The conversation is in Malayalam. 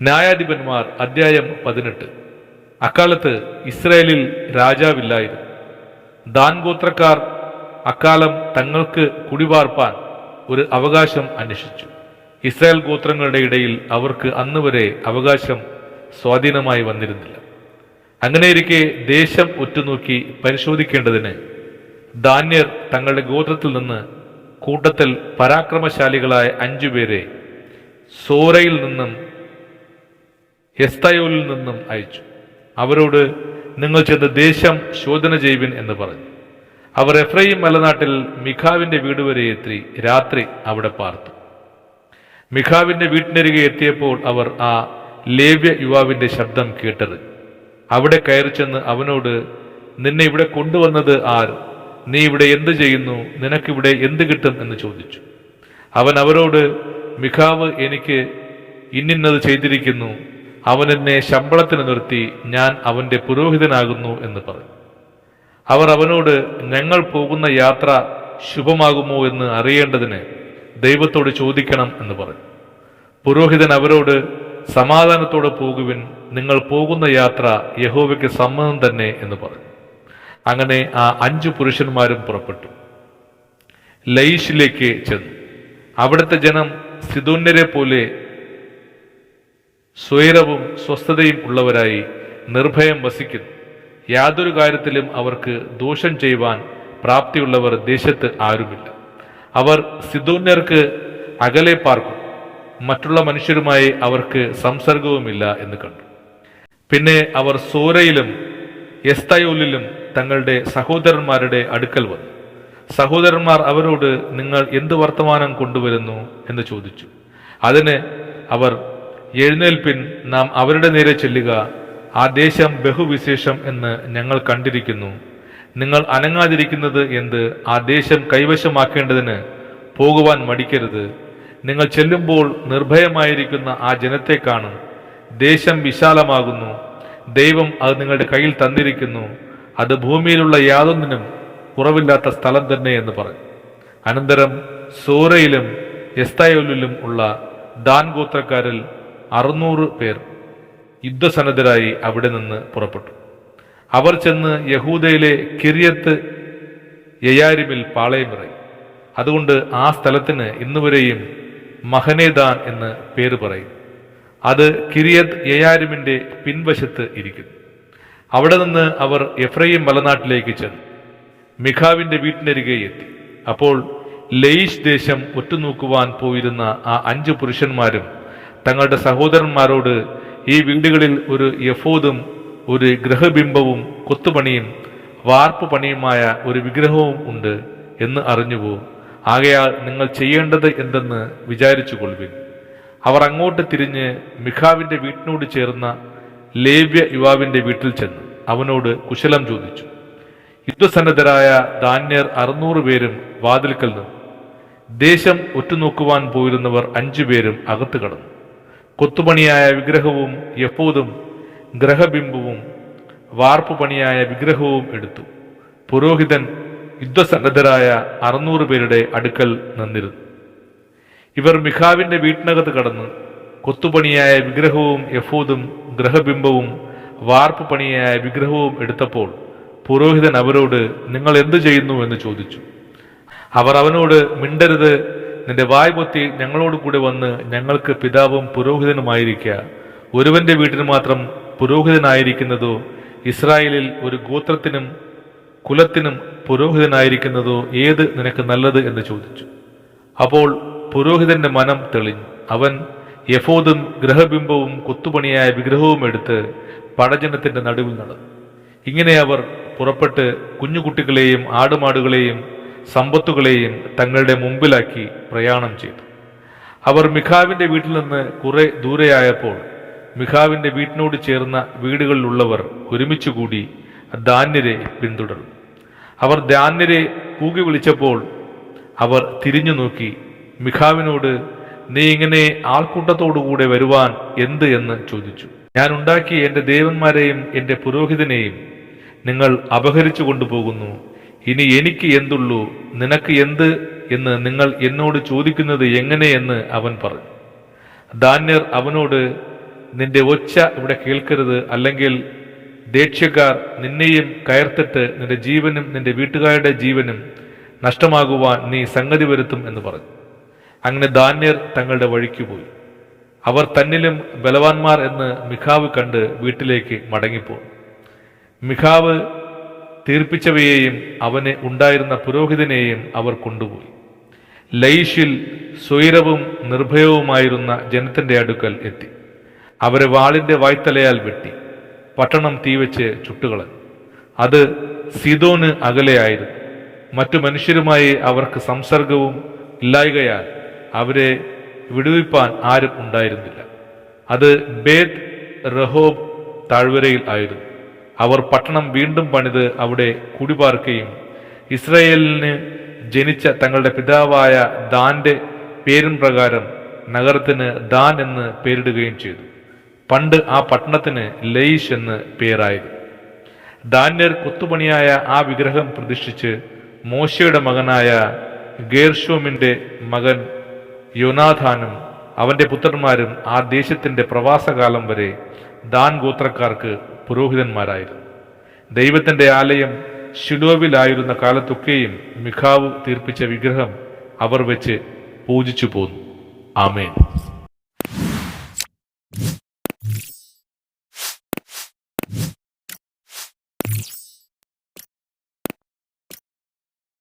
ന്യായാധിപന്മാർ അദ്ധ്യായം പതിനെട്ട്. അക്കാലത്ത് ഇസ്രയേലിൽ രാജാവില്ലായിരുന്നു. ദാൻ ഗോത്രക്കാർ അക്കാലം തങ്ങൾക്ക് കുടിപാർപ്പാൻ ഒരു അവകാശം അന്വേഷിച്ചു. ഇസ്രായേൽ ഗോത്രങ്ങളുടെ ഇടയിൽ അവർക്ക് അന്ന് വരെ അവകാശം സ്വാധീനമായി വന്നിരുന്നില്ല. അങ്ങനെയിരിക്കെ ദേശം ഒറ്റുനോക്കി പരിശോധിക്കേണ്ടതിന് ധാന്യർ തങ്ങളുടെ ഗോത്രത്തിൽ നിന്ന് കൂട്ടത്തിൽ പരാക്രമശാലികളായ അഞ്ചുപേരെ സോറയിൽ നിന്നും എസ്തയോലിൽ നിന്നും അയച്ചു. അവരോട് നിങ്ങൾ ചെന്ന് ദേശം ശോധന ചെയ്യുവിൻ എന്ന് പറഞ്ഞു. അവർ എഫ്രൈം മലനാട്ടിൽ മിഖാവിന്റെ വീട് വരെ എത്തി രാത്രി അവിടെ പാർത്തു. മിഖാവിന്റെ വീട്ടിനരികെ എത്തിയപ്പോൾ അവർ ആ ലേവ്യ യുവാവിന്റെ ശബ്ദം കേട്ടത്. അവിടെ കയറി ചെന്ന് അവനോട് നിന്നെ ഇവിടെ കൊണ്ടുവന്നത് ആർ നീ ഇവിടെ എന്ത് ചെയ്യുന്നു? നിനക്കിവിടെ എന്ത് കിട്ടും? എന്ന് ചോദിച്ചു. അവൻ അവരോട് മിഖാവ് എനിക്ക് ഇന്നിന്നത് ചെയ്തിരിക്കുന്നു. അവൻ എന്നെ ശമ്പളത്തിന് നിർത്തി ഞാൻ അവന്റെ പുരോഹിതനാകുന്നു എന്ന് പറഞ്ഞു. അവർ അവനോട് ഞങ്ങൾ പോകുന്ന യാത്ര ശുഭമാകുമോ എന്ന് അറിയേണ്ടതിന് ദൈവത്തോട് ചോദിക്കണം എന്ന് പറഞ്ഞു. പുരോഹിതൻ അവരോട് സമാധാനത്തോടെ പോകുവിൻ നിങ്ങൾ പോകുന്ന യാത്ര യഹോവയ്ക്ക് സമ്മതം തന്നെ എന്ന് പറഞ്ഞു. അങ്ങനെ ആ അഞ്ചു പുരുഷന്മാരും പുറപ്പെട്ടു. ലൈഷിലേക്ക് ചെന്നു. അവിടുത്തെ ജനം സിദോന്യരെ പോലെ സ്വൈരവും സ്വസ്ഥതയും ഉള്ളവരായി നിർഭയം വസിക്കുന്നു. യാതൊരു കാര്യത്തിലും അവർക്ക് ദോഷം ചെയ്യുവാൻ പ്രാപ്തിയുള്ളവർ ദേശത്ത് ആരുമില്ല. അവർ സിദോന്യർക്ക് അകലെ പാർക്കും. മറ്റുള്ള മനുഷ്യരുമായി അവർക്ക് സംസർഗവുമില്ല എന്ന് കണ്ടു. പിന്നെ അവർ സോരയിലും എസ്തയോലിലും തങ്ങളുടെ സഹോദരന്മാരുടെ അടുക്കൽ വന്നു. സഹോദരന്മാർ അവരോട് നിങ്ങൾ എന്ത് വർത്തമാനം കൊണ്ടുവരുന്നു? എന്ന് ചോദിച്ചു. അതിന് അവർ എഴുന്നേൽപ്പിൻ നാം അവരുടെ നേരെ ചെല്ലുക. ആ ദേശം ബഹുവിശേഷം എന്ന് ഞങ്ങൾ കണ്ടിരിക്കുന്നു. നിങ്ങൾ അനങ്ങാതിരിക്കുന്നത് എന്ത്? ആ ദേശം കൈവശമാക്കേണ്ടതിന് പോകുവാൻ മടിക്കരുത്. നിങ്ങൾ ചെല്ലുമ്പോൾ നിർഭയമായിരിക്കുന്ന ആ ജനത്തെ കാണും. ദേശം വിശാലമാകുന്നു. ദൈവം അത് നിങ്ങളുടെ കയ്യിൽ തന്നിരിക്കുന്നു. അത് ഭൂമിയിലുള്ള യാതൊന്നിനും കുറവില്ലാത്ത സ്ഥലം തന്നെ എന്ന് പറഞ്ഞു അനന്തരം സോറയിലും എസ്തായോലിലും ഉള്ള ദാൻ ഗോത്രക്കാരിൽ അറുന്നൂറ് പേർ യുദ്ധസന്നദ്ധരായി അവിടെ നിന്ന് പുറപ്പെട്ടു. അവർ ചെന്ന് യഹൂദയിലെ കിരിയത്ത് യയാരിമിൽ പാളയമിറങ്ങി അതുകൊണ്ട് ആ സ്ഥലത്തിന് ഇന്നുവരെയും മഹനേദാൻ എന്ന് പേര് പറയും. അത് കിരിയത് യയാരിമിന്റെ പിൻവശത്ത് ഇരിക്കുന്നു അവിടെ നിന്ന് അവർ എഫ്രൈം മലനാട്ടിലേക്ക് ചെന്നു. മിഖാവിന്റെ വീട്ടിനരികെ എത്തി. അപ്പോൾ ലയിഷ് ദേശം ഒറ്റുനോക്കുവാൻ പോയിരുന്ന ആ അഞ്ച് പുരുഷന്മാരും തങ്ങളുടെ സഹോദരന്മാരോട് ഈ വീടുകളിൽ ഒരു യഫോദും ഒരു ഗ്രഹബിംബവും കൊത്തുപണിയും വാർപ്പ് പണിയുമായ ഒരു വിഗ്രഹവും ഉണ്ട് എന്ന് അറിഞ്ഞുപോ ആകയാൽ നിങ്ങൾ ചെയ്യേണ്ടത് എന്തെന്ന് വിചാരിച്ചു കൊള്ളുവിൻ അവർ അങ്ങോട്ട് തിരിഞ്ഞ് മിഖാവിന്റെ വീട്ടിനോട് ചേർന്ന ലേവ്യ യുവാവിന്റെ വീട്ടിൽ ചെന്നു. അവനോട് കുശലം ചോദിച്ചു. യുദ്ധസന്നദ്ധരായ ധാന്യർ അറുന്നൂറ് പേരും വാതിൽക്കൽ നിന്നു. ദേശം ഒറ്റുനോക്കുവാൻ പോയിരുന്നവർ അഞ്ചുപേരും അകത്തു കടന്നു. കൊത്തുപണിയായ വിഗ്രഹവും യഹൂദും ഗ്രഹബിംബവും വാർപ്പു പണിയായ വിഗ്രഹവും എടുത്തു. പുരോഹിതൻ യുദ്ധസന്നദ്ധരായ അറുന്നൂറ് പേരുടെ അടുക്കൽ നിന്നിരുന്നു. ഇവർ മിഖാവിന്റെ വീട്ടിനകത്ത് കടന്ന് കൊത്തുപണിയായ വിഗ്രഹവും യഹൂദും ഗ്രഹബിംബവും വാർപ്പ് പണിയായ വിഗ്രഹവും എടുത്തപ്പോൾ പുരോഹിതൻ അവരോട് നിങ്ങൾ എന്തു ചെയ്യുന്നു? എന്ന് ചോദിച്ചു. അവർ അവനോട് മിണ്ടരുത് നിന്റെ വായ് പൊത്തി ഞങ്ങളോട് കൂടെ വന്ന് ഞങ്ങൾക്ക് പിതാവും പുരോഹിതനുമായിരിക്കുക ഒരുവന്റെ വീട്ടിന് മാത്രം പുരോഹിതനായിരിക്കുന്നതോ ഇസ്രായേലിൽ ഒരു ഗോത്രത്തിനും കുലത്തിനും പുരോഹിതനായിരിക്കുന്നതോ ഏത് നിനക്ക് നല്ലത് എന്ന് ചോദിച്ചു. അപ്പോൾ പുരോഹിതന്റെ മനം തെളിഞ്ഞു. അവൻ യഫോദും ഗ്രഹബിംബവും കൊത്തുപണിയായ വിഗ്രഹവും എടുത്ത് പടജനത്തിന്റെ നടുവിൽ നടന്നു. ഇങ്ങനെ അവർ പുറപ്പെട്ട് കുഞ്ഞുകുട്ടികളെയും ആടുമാടുകളെയും സമ്പത്തുകളെയും തങ്ങളുടെ മുമ്പിലാക്കി പ്രയാണം ചെയ്തു. അവർ മിഖാവിന്റെ വീട്ടിൽ നിന്ന് കുറെ ദൂരെയായപ്പോൾ മിഖാവിന്റെ വീട്ടിനോട് ചേർന്ന വീടുകളിലുള്ളവർ ഒരുമിച്ചുകൂടി ധാന്യരെ പിന്തുടർന്നു. അവർ ധാന്യരെ കൂകി വിളിച്ചപ്പോൾ അവർ തിരിഞ്ഞു നോക്കി മിഖാവിനോട് നീ ഇങ്ങനെ ആൾക്കൂട്ടത്തോടുകൂടെ വരുവാൻ എന്ത് എന്ന് ചോദിച്ചു. ഞാൻ ഉണ്ടാക്കിയ എന്റെ ദേവന്മാരെയും എന്റെ പുരോഹിതനെയും നിങ്ങൾ അപഹരിച്ചു കൊണ്ടുപോകുന്നു. ഇനി എനിക്ക് എന്തുള്ളൂ? നിനക്ക് എന്ത് എന്ന് നിങ്ങൾ എന്നോട് ചോദിക്കുന്നത് എങ്ങനെയെന്ന് അവൻ പറഞ്ഞു. ധാന്യർ അവനോട് നിന്റെ ഒച്ച ഇവിടെ കേൾക്കരുത്. അല്ലെങ്കിൽ ദേക്ഷ്യക്കാർ നിന്നെയും കയർത്തിട്ട് നിന്റെ ജീവനും നിന്റെ വീട്ടുകാരുടെ ജീവനും നഷ്ടമാകുവാൻ നീ സംഗതി വരുത്തും എന്ന് പറഞ്ഞു. അങ്ങനെ ധാന്യർ തങ്ങളുടെ വഴിക്ക് പോയി. അവർ തന്നിലും ബലവാന്മാർ എന്ന് മിഖാവ് കണ്ട് വീട്ടിലേക്ക് മടങ്ങിപ്പോയി മിഖാവ് തീർപ്പിച്ചവയെയും അവന് ഉണ്ടായിരുന്ന പുരോഹിതനെയും അവർ കൊണ്ടുപോയി. ലൈഷിൽ സ്വൈരവും നിർഭയവുമായിരുന്ന ജനത്തിന്റെ അടുക്കൽ എത്തി. അവരെ വാളിന്റെ വായ്ത്തലയാൽ വെട്ടി. പട്ടണം തീവച്ച് ചുട്ടുകളഞ്ഞു. അത് സിതോന് അകലെയായിരുന്നു മറ്റു മനുഷ്യരുമായി അവർക്ക് സംസർഗവും ഇല്ലായകയാൽ അവരെ വിടുവിപ്പാൻ ആരും ഉണ്ടായിരുന്നില്ല. അത് ബേത് റഹോബ് താഴ്വരയിൽ ആയിരുന്നു. അവർ പട്ടണം വീണ്ടും പണിത് അവിടെ കുടിപാർക്കുകയും ഇസ്രയേലിന് ജനിച്ച തങ്ങളുടെ പിതാവായ ദാന്റെ പേരും പ്രകാരം നഗരത്തിന് ദാൻ എന്ന് പേരിടുകയും ചെയ്തു. പണ്ട് ആ പട്ടണത്തിന് ലയിഷ് എന്ന് പേരായിരുന്നു ദാന്യർ കൊത്തുപണിയായ ആ വിഗ്രഹം പ്രതിഷ്ഠിച്ച് മോശയുടെ മകനായ ഗേർഷോമിന്റെ മകൻ യോനാഥാനും അവന്റെ പുത്രന്മാരും ആ ദേശത്തിന്റെ പ്രവാസകാലം വരെ ദാൻ ഗോത്രക്കാർക്ക് പുരോഹിതന്മാരായിരുന്നു. ദൈവത്തിന്റെ ആലയം ഷിഡോവിലായിരുന്ന കാലത്തൊക്കെയും മിഖാവ് തീർപ്പിച്ച വിഗ്രഹം അവർ വെച്ച് പൂജിച്ചു പോന്നു ആമേൻ.